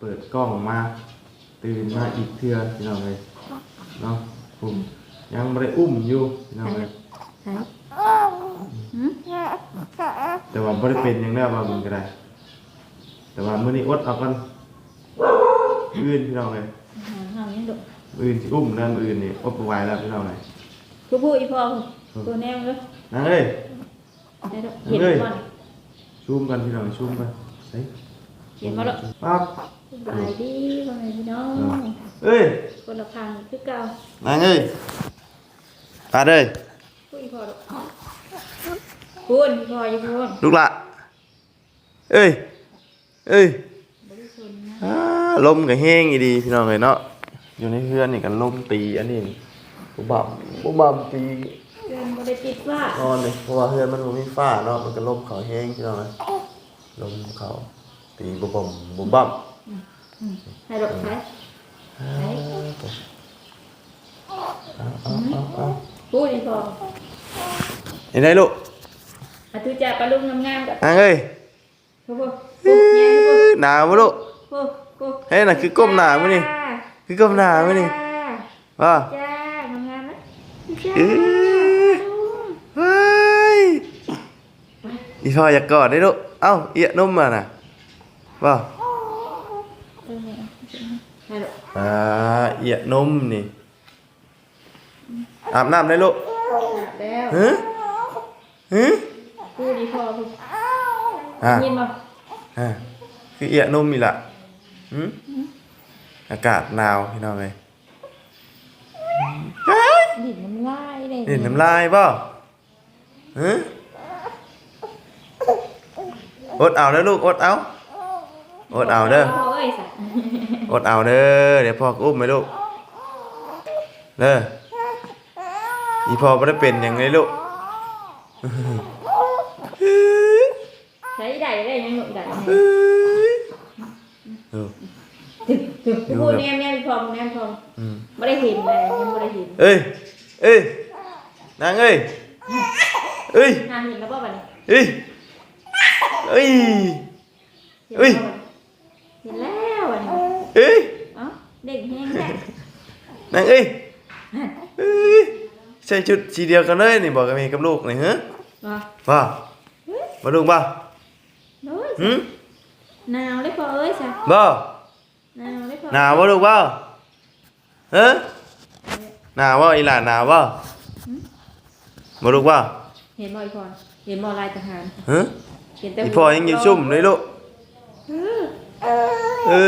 เปิดกล้องมา ตื่นมาอีกเทื่อพี่น้องเลยเนาะผมยังไม่ได้อุ้มอยู่พี่น้องเลยใช่แต่ว่าไม่ได้เป็นหยังได้ว่ามันก็ได้ แต่ว่ามื้อนี้อดเอากันอื่นพี่น้องเลยหาหายังดุอื่นสิอุ้มนั่นอื่นนี่อดบ่ไหวแล้วพี่น้องเลยคือพูดอีพอตัวแนมเลยนั่งเอ้ยได้ดุเห็นก่อนซูมกันพี่น้องซูมกัน เฮ้ยเห็นมาแล้วปั๊บสบายดีพ่อแม่พี่น้องเอ้ยคนละพังคือเก่านั่งเอ้ยปาเด้ยพูดอีพอดุพูดอีพออีพูดลูกละเอ้ยเอ้ยบริสุทธิ์นะอ่าลมก็แห้งอีดีพี่น้องเลยเนาะอยู่ในเฮือนนี่กันลมตีอันนี้บุบบับบุบบับตีเดินบริติดว่านอนเลยเพราะว่าเฮือนมันบ่มีฟ้าเนาะมันก็ลมเขาแห้งพี่น้องเลยลมเขา ตีบุบบับบุบบับให้ดอกใช้เอาเอาเอาเอาพูดอีพอเห็นไหมลูกอาทุจ่าปลาลุงงามๆกับอ่างเอ้ยพูดพูดพูดแย่พูดหนาวมั้ลูกพูดพูดเฮ้ยน่ะคือก้มหน้ามั้นี่คือก้มหน้ามั้นี่ว่าจ้างามๆนะจ้าเอ้ยเฮ้ยอีพ่ออยากกอดได้ลูกเอ้าเอียนุ่มมาน่ะ ว่าให้ดอกอ่าเอียนมนี่ อาบน้ำได้ลูกแล้วฮะฮะพูดอีพอพูดอ่ายินบ่อ่าคือเอียนมนี่ล่ะหืมอากาศหนาวพี่น้องเลยดินน้ำลายเลยเห็นน้ำลายเปล่าฮะอดเอาเด้อลูกอดเอา อดเอาเด้อพอเอ้ยสัตว์อดเอาเด้อ เดี๋ยวพ่อก็อุ้มไหมลูก เด้ออีพ่อไม่ได้เป็นหยังไงลูก ใช้ได้ได้ยังหนุนได้เอ้ยถึงถึงพูดแนมแนมพอมแนมพอมอืมไม่ได้เห็นเลยยังไม่ได้เห็นเอ้ย เอ้ย นางเอ้ย เอ้ยนางเห็นแล้วป่ะบัดนี้เอ้ย เอ้ย เอ้ย เห็นแล้วบัดนี้เอ้ยเอ้าเด็กแห้งแท้นางเอ้ยเอ้ยใส่ชุดสีเดียวกันเลยนี่บอกกับแม่กับลูกนี่ฮะว่ะว่ามาลูกบ่าโน้ยหืมหนาวเลยพอเอ้ยสัตว์บ่หนาวเลยพอหนาวบ่ลูกบ่ฮะหนาวบ่อีหลานหนาวบ่บ่ลูกบ่เห็นบ่อยพอเห็นบ่ลายทหารฮะเห็นแต่อีพ่อยังอยู่ซุ่มเลยลูกเออ เอ้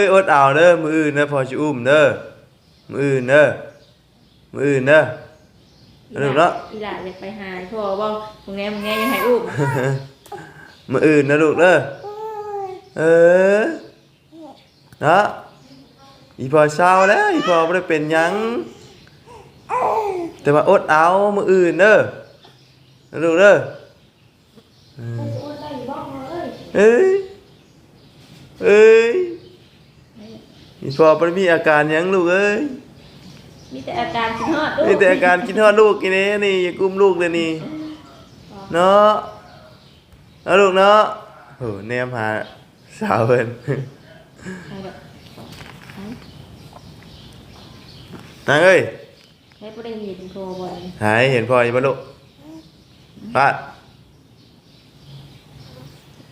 ยอดเอาเด้อมืออื่นเด้อพอสิอุ้มเด้อมืออื่นเด้อมืออื่นเด้ออีเริ่มหแล้ลาวอีหลาอยากไปหาพ่อบ่ตรงนี้มึงแง่ยังให้อุ้มมืออื่นนะลูกเด้อเออเนาะอีพอเศร้าแล้วอีพอบ่ได้เป็นหยัง แต่ว่าอดเอามืออื่นเด้อนะลูกเด้ออืมเอ้ย เอ้ยอีพอบ่ได้มีอาการหยังลูกเอ้ยมีแต่อาการคิดฮอดลูกนี่แต่อาการกินทอดลูกกินนี้นี่อย่ากุ้มลูกเลยนี่เนาะเอาลูกเนาะโหแนมหาสาวเพิ่นให้ดอกให้นางเอ้ยให้บ่ได้เห็นพ่อบ่เลยหายเห็นพ่ออยู่บ่ลูกป้า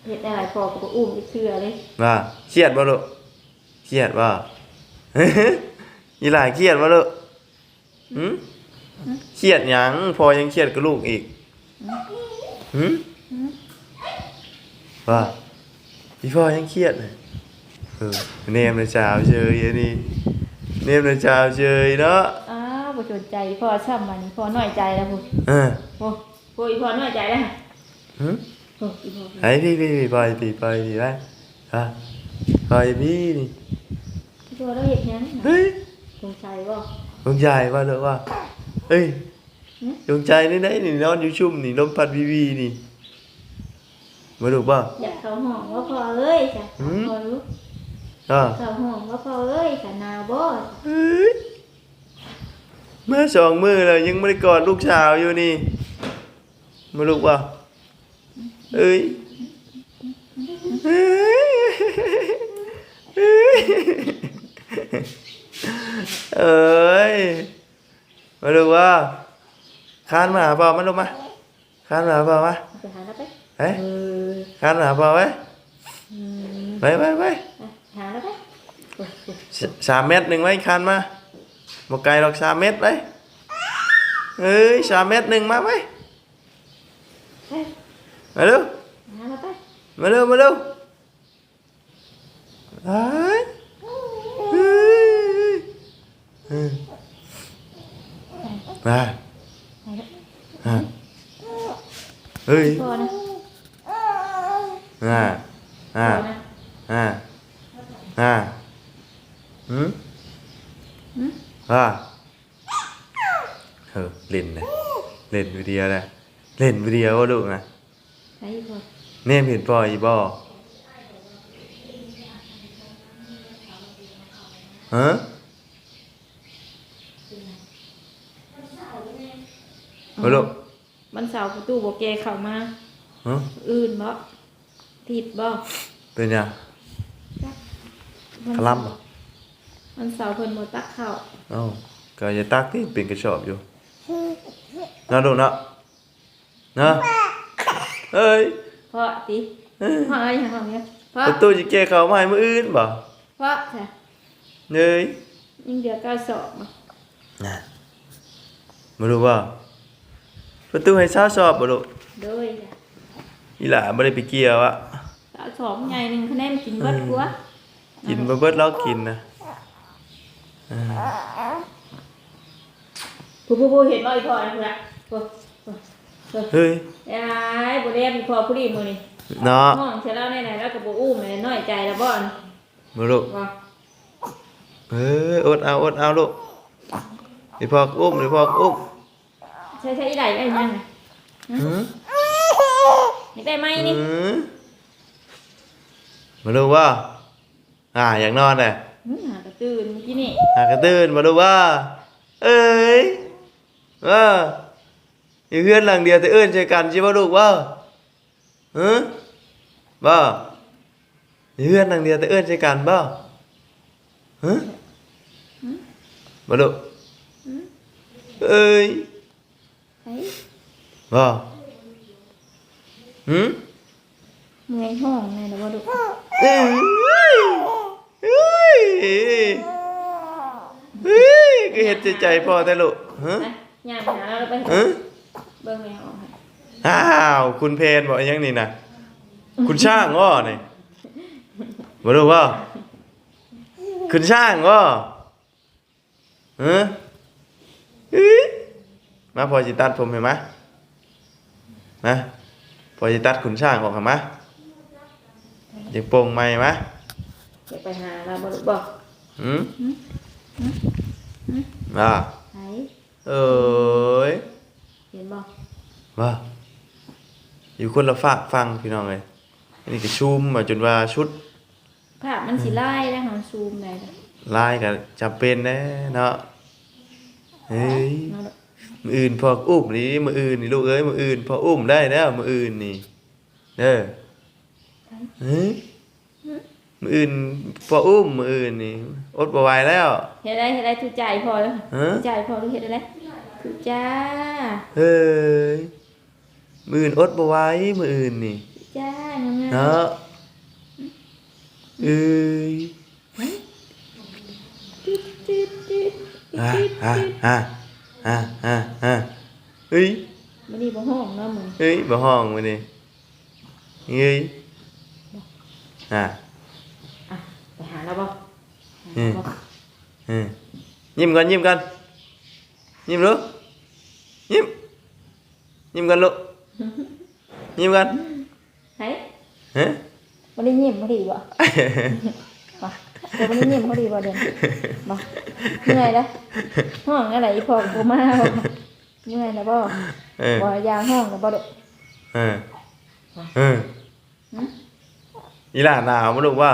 เห็นอะไรพ่อก็บ่อุ้มอีกเทื่อเลยว่าเครียดบ่ลูกเครียดบ่ยีหลายเครียดบ่ลูกหืมเครียดหยังพ่อยังเครียดกับลูกอีกหืมว่าพี่พ่อยังเครียดเลยเออเนมเลยจ้าวเชยอันนี้เนมเลยจ้าวเชยเนาะอ้าวบ่สนใจพ่อซ้ำมันพ่อน้อยใจแล้วพุ่นเออโอ้โอ้อีพ่อน้อยใจแล้วหื มโอ้อีพ่อไอ้พี่พี่พี่ไปพี่ไปพี่ไปฮะไปพี่นี่อีพ่อเราเฮ็ดหยังเฮ้ยสงสัยบ่ดวงใจว่าเด้อว่าเฮ้ยหืมดวงใจนี่ได้นี่นอนอยู่ชุ่มนี่ลมพัดวีวีนี่มาดูป่ะอยากเข้าห้องว่าพ่อเอ้ยจ้ะหืมพ่อรู้อ่าเข้าห้องว่าพ่อเอ้ยจ้ะหนาวบ่เฮ้ยเมื่อสองมือเลยยังไม่ได้กอดลูกสาวอยู่นี่มาลูกป่ะ เอ้ยเอ้ยมาดูว่าคานมาหาพ่อมาลูกมาคานมาหาพ่อมาไปหาแล้วไปเฮ้ยคานมาหาพ่อไว้อืมไปไปไปไปหาแล้วไปสามเมตรหนึ่งไว้คานมาบอกไกลหรอกสามเมตรไปเอ้ยสามเมตรหนึ่งมาไปไป มาเร็วหาแล้วไปมาเร็วมาเร็วเฮ้ยเฮ้ยเฮ้ยมาไปแล้วฮะเฮ้ยพอนะอ่าพอ่าอนะอ่าอ่าหืมหืมว่าเออเล่นเลยเล่นวิดีโอเลยเล่นวิดีโอวะลูกนะ ใช่พอเนมเห็นปออีบอฮะมาลูกมันเสาร์ประตูบอกแกเข้ามาฮะอื่นบ่ผิดบ่เป็นยังมันคลัมบ่มันเสาร์เพิ่นบ่ตักข้าวเอ้าก็จะตักที่เป็นกระสอบอยู่นะลูกนะนะ เอ้ยเพราะติเพราะอะไรอย่างเงี้ยเพราะประตูจะแก้เขามาให้มืออื่นบ่เพราะจ้ะเอ้ยยิ่งเดือก็สอบมาน่ะมาดูว่า ประตูให้เช้าสอบบ่ลูกโดยจ้ะอีหล่าบ่ได้ไปเกี่ยวอะสาวสอบใหญ่หนึงคะแนนกินเบิดกว่ากินบ่เบิดแล้วกินนะผู้ผู้ผู้เห็นบ่อีพ่อนะพุ่นน่ะผู้ผู้ผู้ เฮ้ยยายบ่ได้มีพ่อผู้ดีมื้อนี้เนาะห้องเสร็จแล้วไหนๆแล้วก็บ่อุ้มเลยน้อยใจแล้วบ่อนมาลูกว่าเอออดเอาอดเอาลูกไอพ่ออุ้มไอพ่ออุ้มใช่ใช่อีไหลได้ยังไงหือนี่ได้ไหมนี่หือมาดูว่าอ่าอยากนอนแหละหืมหากระตื่นเมื่อกี้นี่หากระตื่นมาดูว่า เอ้ยว่าอ ยู่เพื่อนหลังเดียวแต่เอิ้นใจกันใช่ป่ะลูกว่าหือบ่อยู่เพื่อนหลังเดียวแต่เอิ้นใจกันบ่หือมาลูกเอ้ยไอ้บ่หืมเมื่อยห้องไงนะบ่ดูเอ้ยเอ้ยเอ้ยก็เฮ็ดใจใจพ่อแต่ลูกฮะนะย่างไปหาเราไปฮะ เบิ่งแมวออกให้อ้าว คุณเพนบอกอีหยังนี่นะคุณช่างง้อนี่บ่รู้ว่าคุณช่างง้อฮะเอ้ยมาพอสิตัดผมเห็นไหมมาพอสิตัดคุณช่างออกเห็นไหมยังโปร่งไหมไหมเดี๋ยวไปหาเราบ่ดูบ่หืมอ่าไอ้เอ้ย เห็นบ่ว่าอยู่คนละฝากฟังพี่น้องเลยอันนี้ก็ชุมมาจนว่าชุดภาพมันสิไล่แล้วหาซูมได้จ้ะลายก็จำเป็นแน่เนาะเฮ้ยเนาะมืออื่นพออุ้มนี่มืออื่นนี่ลูกเอ้ยมืออื่นพออุ้มได้แล้วมืออื่นนี่เด้อเฮ้ยมืออื่นพออุ้มมืออื่นนี่อดบ่ไหวแล้ว เฮ็ดได้เฮ็ดได้ทุกใจพอแล้วฮะทุกใจพอหรือเฮ็ดได้ทุก จ้า เฮ้ย มืออื่นอดบ่ไหวมืออื่นนี่ทุกจ้างามๆเนาะเอ้ยตึ๊ดตึ๊ดตึ๊ดอะตึ๊ดอะตึ๊ดอะอะอะอะเฮ้ยมื้อนี้บ่ห้องเนาะมื้อเฮ้ยบ่ห้องมาดิเฮ้ยอะอะไปหาเราบ่อืมหาเราบ่ อืมยิ้มก่อนยิ้มก่อน ยิ้มลูกยิ้ม ยิ้มก่อนลูกยิ้มก่อนเฮ้ยฮะบ่ได้ยิ้มบ่ดีบ่บ่เดี๋ยวบ่ได้ยิ้มบ่ดีบ่เดี๋ยวบ่เมื่อยแล้วห้องอะไรอีพ่อบ่มาบ่เมื่อยแล้วบ่เออบ่ยางห้องแล้วบ่เด้อเออเอออีหลานหนาวมาลูกว่า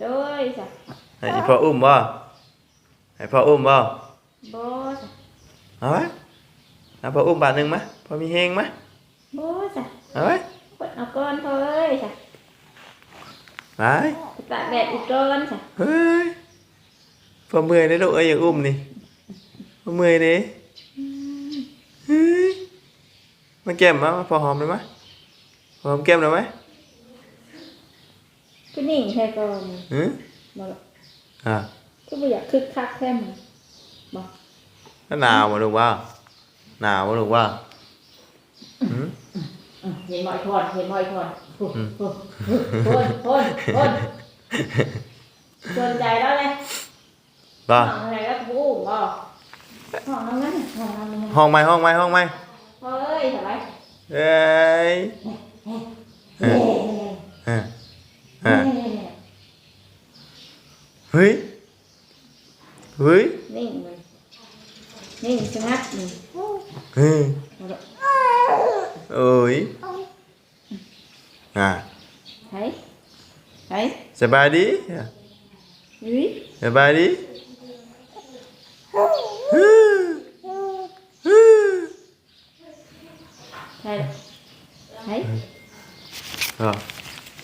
โดยจ้ะให้อีพ่ออุ้มบ่ให้พ่ออุ้มบ่บ่จ้ะ เอาไหมเอาพ่ออุ้มบาทหนึ่งไหมพ่อมีเฮงไหมบ่จ้ะเอาไหมกดเอาก่อนพอเอ้ยจ้ะไปตากแดดอีกร้อนจ้ะเฮ้ยพอเมื่อยได้ลูกเอ้ยอย่าอุ้มนี่พอเมื่อยดิเฮ้ยมาแก้มมาพอหอมได้ไหมพอหอมแก้มได้ไหมก็นิ่งแค่ก่อนหือบอกอะก็ไม่อยากคึกคักแค่มันบอก ก็หนาวมาลูกว่าหนาวมาลูกว่าหืมเห็นบ่อยคนเห็นบ่อยคนคนคนคนค นสนใจแล้วเลย บ้า ห้องอะไรก็พูดบอกห้องนั้นห้องนั้น ห้องไหมห้องไหมห้องไหม เฮ้ยอะไร เอ้ยเออเออเออเฮ้ยเฮ้ย นิ่งเลยนิ่งชะงัดนี่ เฮ้ยเอ้ยอ่ะ thấy thấy สบายดี dưới สบายดี thấy thấy อ่ะ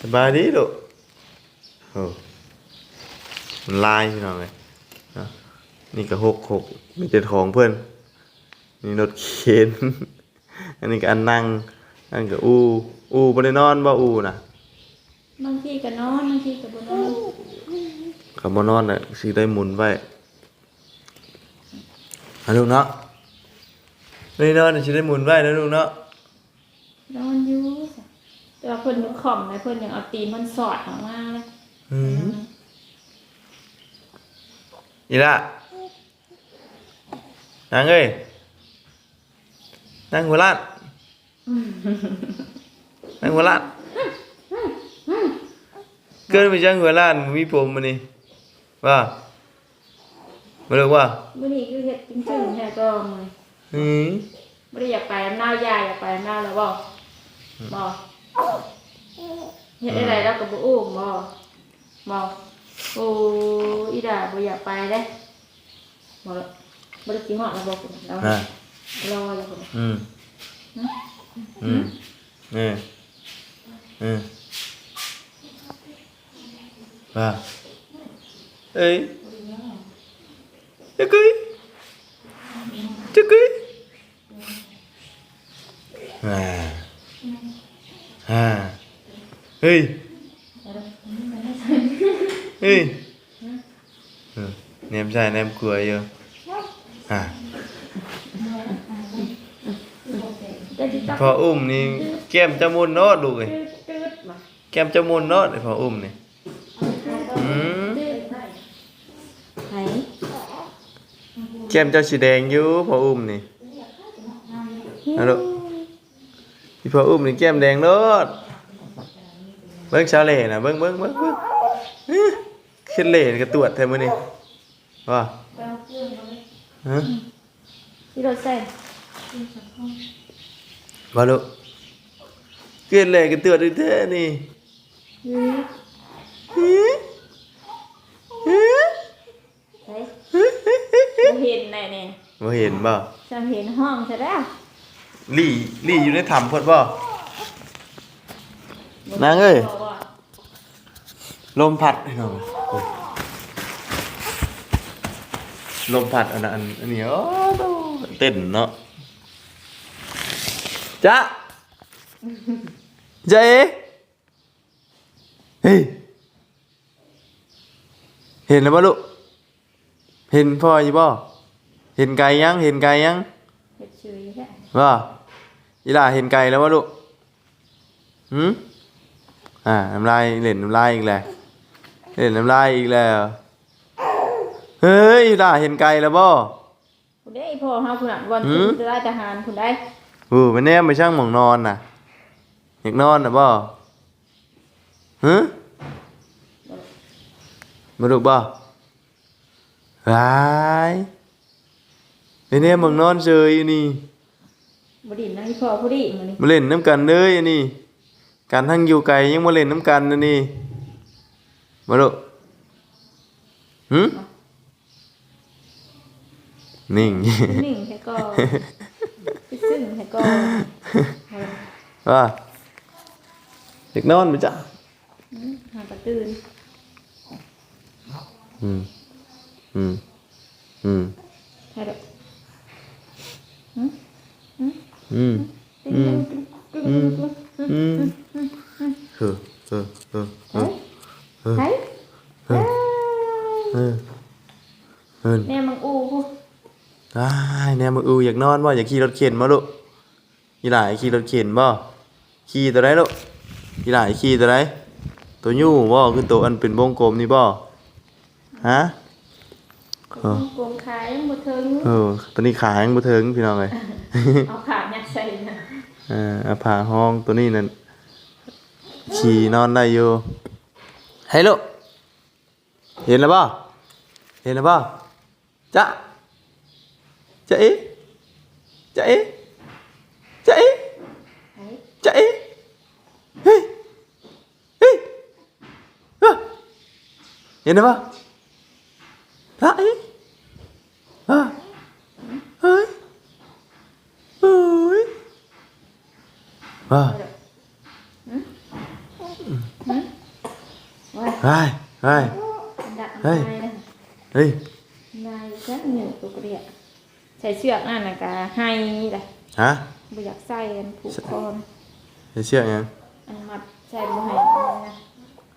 สบายดีลูกโอ้มันลายพี่น้องเลยอ่ะ นี่ก็หกหกมีแต่ของเพื่อนนี่รถเข็นอันนี้ก็อันนั่ง อันก็อูอูบ่ได้นอนบ่อูน่ะ mang chi cả nó mang chi cả bữa nó ก็บ่นอนน่ะสิได้หมุนไว้อะลูกเนาะไม่นอนน่ะสิได้หมุนไว้นะลูกเนาะ nó dú แต่ว่าเพิ่นมันขอมนะเพิ่นยังเอาตีนมันสอดออกมาเลยอืมอีล่ะ นางเอ้ยนางหัวลาดนางหัวลาดเกินไปจังหัวลาดมีผมมานี่ว่ามาลูกว่ามื้อนี้คือเฮ็ดจริงๆแท้ก็มื้ออืมบ่ได้อยากไปหน้ายายอยากไปหน้าแล้วบ่บ่เฮ็ดอะไรแล้วก็บ่อู้มบ่บ่โอ้อีดาบ่อยากไปเด้บ่ละ บ่ได้สิฮอดแล้วบ่คุณแล้วอ่ารอแล้วคุณอืมอืมเออเออว่าเอ้ยจะกุยจะกุยอ่าอ่าเฮ้ยเฮ้ยเออแนมใช่แนมกลัว อยู่อ่าได้สิตักพออุ้มนี่แก้มจะมุนโนดดูเลยตืดๆมาแก้มจะมุนโนดไอ้พออุ้มนี่อืมไหนแก้มเจ้าสีแดงอยู่พออุ้มนี่ฮัลโหลพี่พออุ้มนี่แก้มแดงโนดเบิ้งชาเล่น่ะเบิ้งเบิ้งเบิ้งเบิ้งอื้อขึ้นเล่นกระตรวจแทนมื้อนี่ว่า ฮะที่เราใส่ว่าลูกขึ้นเล่นกระตรวจด้วยแท้นี่ยืดฮึฮึไหนบ่เห็นไหนเนี่ยบ่เห็นบ่จะเห็นห้องซะแล้วลี่ลี่อยู่ในถ้ำเพิ่นบ่นางเอ้ยบอกว่าลมพัดไอ้น้องโอ้ ลมพัดอันนั้นอันนี้โอ้โตเต้นเนาะจ๊ะจ๊ะเอ๋เฮ้ยเห็นแล้วบ่ลูกเห็นพ่ออยู่บ่เห็นไก่ยังเห็นไก่ยังเห็ดชื่อแค่ว่าอีหล่าเห็นไก่แล้วบ่ลูกหืมอ่าน้ำลายเล่นน้ำลายอีกแล้วเล่นน้ำลายอีกแล้ว เฮ้ยอีหล่าเห็นไก่แล้วบ่คุณได้พ่อเฮาคุณอะวันหืคุมณจะได้ทหารคุณได้อู้มันแนมไปช่างหมองนอนน่ะอยากนอนน่ะบ่ฮะมาลูกบ่หายไอ้เนี่ยหมองนอนเฉยอยู่นี่บดินนะพี่พ่อผู้ดีมานี่มาเล่นน้ำกันเลยอันนี้การทั้งอยู่ไกลยังมาเล่นน้ำกันนะนี่มาลูกหืม นิ่งนิ่งแค่ก็คิดซึ่งแค่ก็ว่าเด็กนอนไปจ้ะอืมหากระตื่นอืมอืมอืมให้ดอกหืมอืมอืมอืมอืมเออเออเออเออเฮ้ยเออเออเออแม่มังอูกู อ้ายแนมมืออูอยากนอนบ่อยากขี่รถเข็นบ่ลูกอีหลายขี่รถเข็นบ่ขี่ตัวใดลูกอีหลายขี่ตัวใดตัวยู่บ่คือตัวอันเป็นวงกลมนี่บ่ฮะโกงขายหมดเทิงเออตัวนี้ขายังบ่ถึงพี่น้องเอ้ยเอาขาดยัดใส่นะเอ่าอาผาห้องตัวนี้นั่นขี่นอนได้อยู่เฮ้ยลูกเห็นแล้วบ่เห็นแล้วบ่จ๊ะ จ๊ะเอ๊ะจ๊ะเอ๊ะจ๊ะเอ๊ะเฮ้ยจ๊ะเอ๊ะเฮ้ยเฮ้ยเอ้อเห็นแล้วบ่จ๊ะเอ๊ะอะเฮ้ยเฮ้ยอะว่าไปไปดักเฮ้นายยนะเฮ้ยนายจักหนึ่งตัวเรียใส่เชือกนั่นน่ะกะให้เลยฮะบ่อยากใส่อันผูกคอนะจะเชื่อยังอันมัดใส่บ่ให้อันนั้นนะ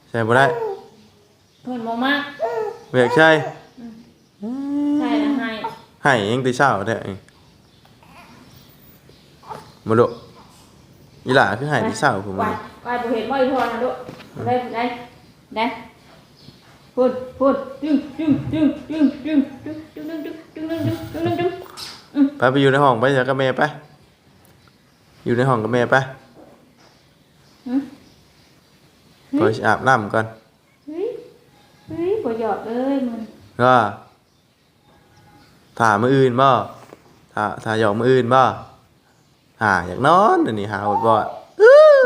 ใช่บ่ได้เพิ่นบ่มากเบียกใช่ใส่แล้วให้ให้ยังตีเช้าแท้เองมาดูอีหล่าคือให้ตีเช้าผมว่ามาว่าบ่เห็นบ่อีพอนะลูกได้ได้ได้พูดพูดจึ้งจึ้งจึ้งจึ้งจึ้งจึ้งจึ้งจึ้งจึ้งจึ้งจึ้งจึ้งจึ้งจึ้ง ไปไปอยู่ในห้องไปเดี๋ยวกับแม่ไป อยู่ในห้องกับแม่ไปหืมไปอาบน้ำก่อนเฮ้ยเฮ้ยบ่หยอกเลยมันก็ถ่ามืออื่นบ่ถ่าถ่าหยอกมืออื่นบ่หาอยากนอนอันนี้หาอดบ่อื้อ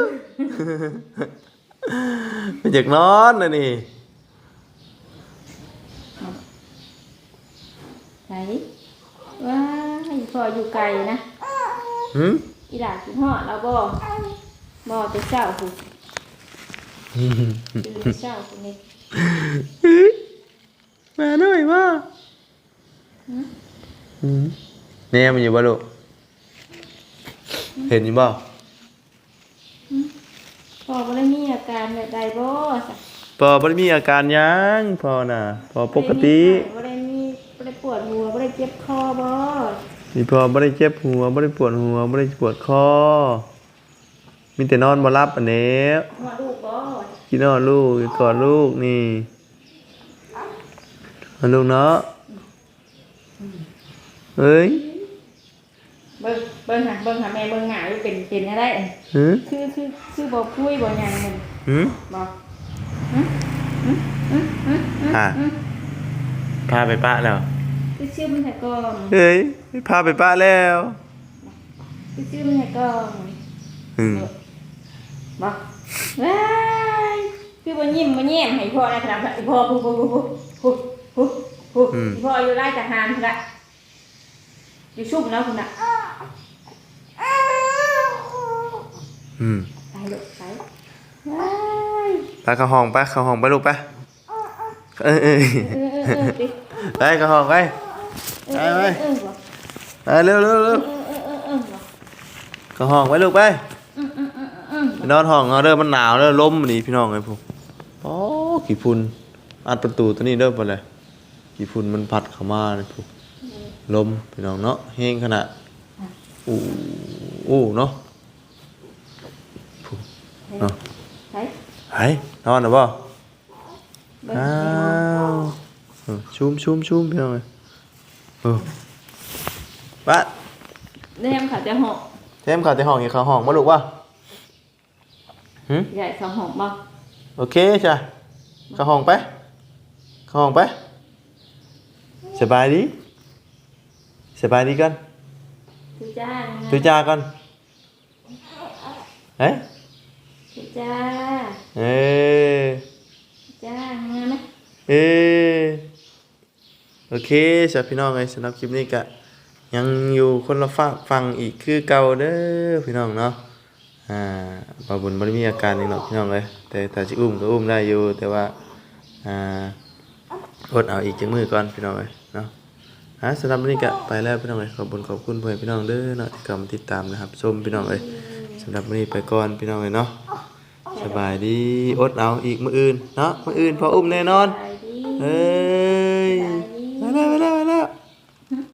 ไม่อยากนอนอันนี้ไหนว้าย พออยู่ไกลนะหืมอีหลากินฮอดแล้วบ่บ่แต่เช้าพุ่นตื่นแต่เช้าพุ่นนี่เฮ้ยมาหน่อยว่าแน่มันอยู่บ่ลูกเห็นอยู่บ่พอบ่ได้มีอาการแบบใดบ่สักพอบ่ได้มีอาการยังพอน่ะพอปกติบ่ได้มีบ่ได้ปวดหัวบ่ได้เจ็บคอบ่ มีพอบ่ได้เจ็บหัวบ่ได้ปวดหัวบ่ได้ปวดคอ มีแต่นอนบ่หลับอันนี้หัวลูกบ่กินนอนลูกกอดลูกนี่เอาลูกเนาะเอ้ยเบิ่งเบิ่งหาเบิ่งหาแม่เบิ่งหน้าอยู่เป็นเป็นอะไรหือคือคือคือบ่คุยบ่หยังมันหือบ่อะพาไปป้าแล้ว คือชื่อมันให้กองเฮ้ยพาไปป้าแล้วคือชื่อมันให้กองอืมบ่ว้ายคือบ่ยิ้มบ่แย้มให้พ่อได้ครับให้พ่อผู้ผู้ผู้ผู้ผู้ผู้พ่ออยู่ไร่ทหารพุ่นละอยู่ชุบแล้วพุ่นน่ะอืมไปลูกไปว้ายไปเข้าห้องไปเข้าห้องไปลูกไปเอ้ยเอ้ยเออเออเออดิไปเข้าห้องไป เออเออเออบ่ไปเร็วเร็วเร็วเออเออเออเออบ่เข้าห้องไปลูกไปอืมอืมอืมอืมไปนอนห้องเอาเด้อมันหนาวเด้อลมนี่พี่น้องไอ้พวกโอ้กี่ฝุ่นอัดประตูตัวนี้เด้อไปเลยกี่ฝุ่นมันพัดเข้ามาเลยพวกลมพี่น้องเนาะแห้งขนาดอู้อู้เนาะพวกเนาะไปไห้นอนหรือเปล่าเบิ่งอ้าวเออชุ่มชุ่มชุ่มพี่น้องเอ้ย เออบ้านเริ่มเขาจะหกเทมเขาแต่ห้องอีกเขาห้องมาลูกว่าหืมใหญ่สองหกบ่โอเคจ้ะเข้าห้องไปเข้าห้องไปสบายดีสบายดีกันทุจ้าตุจ้ากันเฮ้ยทุจ้าเอ้ยจ้ามาไหมเอ้ย โอเคสำหรับพี่น้องไงสำหรับคลิปนี้ก็ยังอยู่คนละฟังฟังอีกคือเก่าเด้อพี่น้องเนาะอ่าบาบุญบ่ได้มีอาการหยังหรอกพี่น้องเอ้ยแต่ถ้าสิอุ้มก็อุ้มได้อยู่แต่ว่าอ่าอดเอาอีกจังมือก่อนพี่น้องเอ้ยเนาะฮะสำหรับวันนี้ก็ไปแล้วพี่น้องเอ้ยขอบคุณขอบคุณเพื่อนพี่น้องเด้อเนาะที่เข้ามาติดตามนะครับชมพี่น้องเอ้ยสำหรับวันนี้ไปก่อนพี่น้องเอ้ยเนาะสบายดีอดเอาอีกมื้ออื่นเนาะมื้ออื่นพออุ้มแน่นอนเออ